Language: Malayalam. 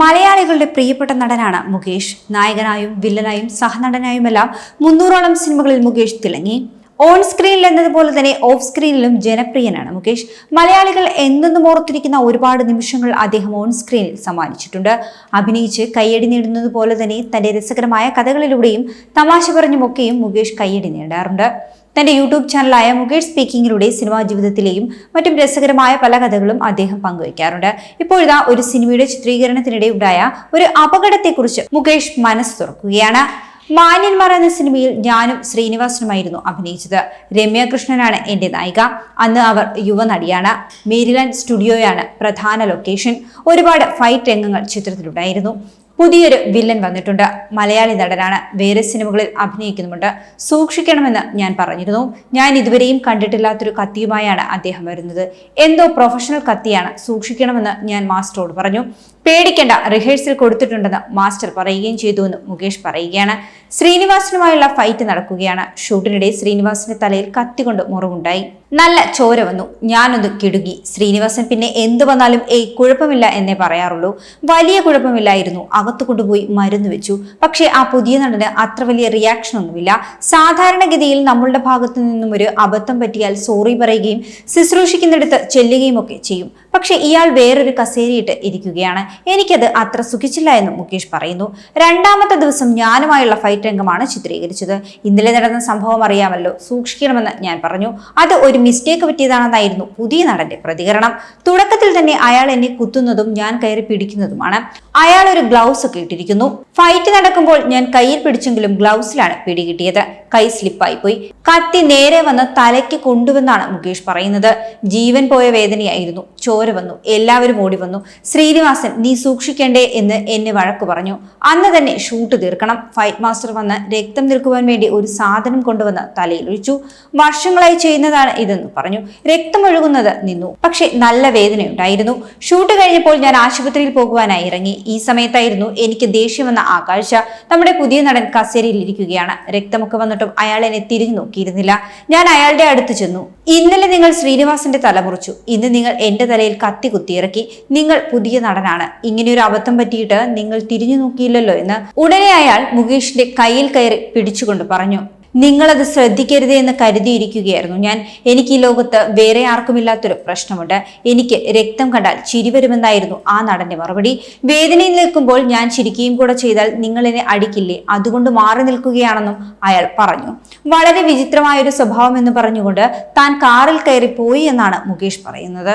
മലയാളികളുടെ പ്രിയപ്പെട്ട നടനാണ് മുകേഷ്. നായകനായും വില്ലനായും സഹനടനായുമെല്ലാം മുന്നൂറോളം സിനിമകളിൽ മുകേഷ് തിളങ്ങി. ഓൺ സ്ക്രീനിൽ എന്നതുപോലെ തന്നെ ഓഫ് സ്ക്രീനിലും ജനപ്രിയനാണ് മുകേഷ്. മലയാളികൾ എന്നെന്നും ഓർത്തിരിക്കുന്ന ഒരുപാട് നിമിഷങ്ങൾ അദ്ദേഹം ഓൺ സ്ക്രീനിൽ സമ്മാനിച്ചിട്ടുണ്ട്. അഭിനയിച്ച് കയ്യടി നേടുന്നത് പോലെ തന്നെ തന്റെ രസകരമായ കഥകളിലൂടെയും തമാശ പറഞ്ഞുമൊക്കെയും മുകേഷ് കയ്യടി നേടാറുണ്ട്. തന്റെ യൂട്യൂബ് ചാനലായ മുകേഷ് സ്പീക്കിംഗിലൂടെ സിനിമാ ജീവിതത്തിലെയും മറ്റും രസകരമായ പല കഥകളും അദ്ദേഹം പങ്കുവയ്ക്കാറുണ്ട്. ഇപ്പോഴിതാ ഒരു സിനിമയുടെ ചിത്രീകരണത്തിനിടെ ഉണ്ടായ ഒരു അപകടത്തെക്കുറിച്ച് മുകേഷ് മനസ്സ് തുറക്കുകയാണ്. മാന്യന്മാർ എന്ന സിനിമയിൽ ഞാനും ശ്രീനിവാസനുമായിരുന്നു അഭിനയിച്ചത്. രമ്യ കൃഷ്ണനാണ് എന്റെ നായിക. അന്ന് അവർ യുവനടിയാണ്. മേരിലാൻഡ് സ്റ്റുഡിയോയാണ് പ്രധാന ലൊക്കേഷൻ. ഒരുപാട് ഫൈറ്റ് രംഗങ്ങൾ ചിത്രത്തിലുണ്ടായിരുന്നു. പുതിയൊരു വില്ലൻ വന്നിട്ടുണ്ട്. മലയാളി നടനാണ്. വേറെ സിനിമകളിൽ അഭിനയിക്കുന്നുമുണ്ട്. സൂക്ഷിക്കണമെന്ന് ഞാൻ പറഞ്ഞിരുന്നു. ഞാൻ ഇതുവരെയും കണ്ടിട്ടില്ലാത്തൊരു കത്തിയുമായാണ് അദ്ദേഹം വരുന്നത്. എന്തോ പ്രൊഫഷണൽ കത്തിയാണ്. സൂക്ഷിക്കണമെന്ന് ഞാൻ മാസ്റ്ററോട് പറഞ്ഞു. പേടിക്കേണ്ട റിഹേഴ്സൽ കൊടുത്തിട്ടുണ്ടെന്ന് മാസ്റ്റർ പറയുകയും ചെയ്തു എന്ന് മുകേഷ് പറയുകയാണ്. ശ്രീനിവാസനുമായുള്ള ഫൈറ്റ് നടക്കുകയാണ്. ഷൂട്ടിനിടെ ശ്രീനിവാസന്റെ തലയിൽ കത്തികൊണ്ട് മുറിവുണ്ടായി. നല്ല ചോര വന്നു. ഞാനൊന്ന് കിടുങ്ങി. ശ്രീനിവാസൻ പിന്നെ എന്തു വന്നാലും ഏയ് കുഴപ്പമില്ല എന്നേ പറയാറുള്ളൂ. വലിയ കുഴപ്പമില്ലായിരുന്നു. അകത്തു കൊണ്ടുപോയി മരുന്ന് വെച്ചു. പക്ഷേ ആ പുതിയ നടന് അത്ര വലിയ റിയാക്ഷൻ ഒന്നുമില്ല. സാധാരണഗതിയിൽ നമ്മളുടെ ഭാഗത്തു നിന്നും ഒരു അബദ്ധം പറ്റിയാൽ സോറി പറയുകയും ശുശ്രൂഷിക്കുന്നിടത്ത് ചെല്ലുകയും ഒക്കെ ചെയ്യും. പക്ഷെ ഇയാൾ വേറൊരു കസേരയിട്ട് ഇരിക്കുകയാണ്. എനിക്കത് അത്ര സുഖിച്ചില്ല എന്നും മുകേഷ് പറയുന്നു. രണ്ടാമത്തെ ദിവസം ഞാനുമായുള്ള ഫൈറ്റ് രംഗമാണ് ചിത്രീകരിച്ചത്. ഇന്നലെ നടന്ന സംഭവം അറിയാമല്ലോ. സൂക്ഷിക്കണമെന്ന് ഞാൻ പറഞ്ഞു. അത് ഒരു മിസ്റ്റേക്ക് പറ്റിയതാണെന്നായിരുന്നു പുതിയ നടന്റെ പ്രതികരണം. തുടക്കത്തിൽ തന്നെ അയാൾ എന്നെ കുത്തുന്നതും ഞാൻ കയറി പിടിക്കുന്നതുമാണ്. അയാൾ ഒരു ഗ്ലൗസ് ഒക്കെ ഇട്ടിരിക്കുന്നു. ഫൈറ്റ് നടക്കുമ്പോൾ ഞാൻ കയ്യിൽ പിടിച്ചെങ്കിലും ഗ്ലൗസിലാണ് പിടികിട്ടിയത്. കൈ സ്ലിപ്പായി പോയി കത്തി നേരെ വന്ന് തലയ്ക്ക് കൊണ്ടുവന്നാണ് മുകേഷ് പറയുന്നത്. ജീവൻ പോയ വേദനയായിരുന്നു. ചോര വന്നു. എല്ലാവരും ഓടി വന്നു. ശ്രീനിവാസൻ നീ സൂക്ഷിക്കണ്ടേ എന്ന് എന്നെ വഴക്കു പറഞ്ഞു. അന്ന് തന്നെ ഷൂട്ട് തീർക്കണം. ഫൈറ്റ് മാസ്റ്റർ വന്ന് രക്തം നിൽക്കുവാൻ വേണ്ടി ഒരു സാധനം കൊണ്ടുവന്ന് തലയിൽ ഒഴിച്ചു. വർഷങ്ങളായി ചെയ്യുന്നതാണ് ഇതെന്ന് പറഞ്ഞു. രക്തം ഒഴുകുന്നത് നിന്നു. പക്ഷെ നല്ല വേദനയുണ്ടായിരുന്നു ഷൂട്ട് കഴിഞ്ഞപ്പോൾ ഞാൻ ആശുപത്രിയിൽ പോകുവാനായി ഇറങ്ങി. ഈ സമയത്തായിരുന്നു എനിക്ക് ദേഷ്യം വന്ന ആ കാഴ്ച. നമ്മുടെ പുതിയ നടൻ കസേരയിൽ ഇരിക്കുകയാണ്. രക്തമൊക്കെ വന്നിട്ടും അയാൾ എന്നെ തിരിഞ്ഞു നോക്കിയിരുന്നില്ല. ഞാൻ അയാളുടെ അടുത്ത് ചെന്നു. ഇന്നലെ നിങ്ങൾ ശ്രീനിവാസന്റെ തല മുറിച്ചു. ഇന്ന് നിങ്ങൾ എന്റെ തലയിൽ കത്തി കുത്തിയിറക്കി. നിങ്ങൾ പുതിയ നടനാണ്. ഇങ്ങനെയൊരു അബദ്ധം പറ്റിയിട്ട് നിങ്ങൾ തിരിഞ്ഞു നോക്കിയില്ലല്ലോ എന്ന് ഉടനെ അയാൾ മുകേഷിന്റെ കയ്യിൽ കയറി പിടിച്ചുകൊണ്ട് പറഞ്ഞു. നിങ്ങളത് ശ്രദ്ധിക്കരുത് എന്ന് കരുതിയിരിക്കുകയായിരുന്നു. ഞാൻ എനിക്ക് ഈ ലോകത്ത് വേറെ ആർക്കുമില്ലാത്തൊരു പ്രശ്നമുണ്ട്. എനിക്ക് രക്തം കണ്ടാൽ ചിരി വരുമെന്നായിരുന്നു ആ നടന്റെ മറുപടി. വേദനയിൽ നിൽക്കുമ്പോൾ ഞാൻ ചിരിക്കുകയും കൂടെ ചെയ്താൽ നിങ്ങൾ എന്നെ അടിക്കില്ലേ? അതുകൊണ്ട് മാറി നിൽക്കുകയാണെന്നും അയാൾ പറഞ്ഞു. വളരെ വിചിത്രമായൊരു സ്വഭാവം എന്ന് പറഞ്ഞുകൊണ്ട് താൻ കാറിൽ കയറി പോയി എന്നാണ് മുകേഷ് പറയുന്നത്.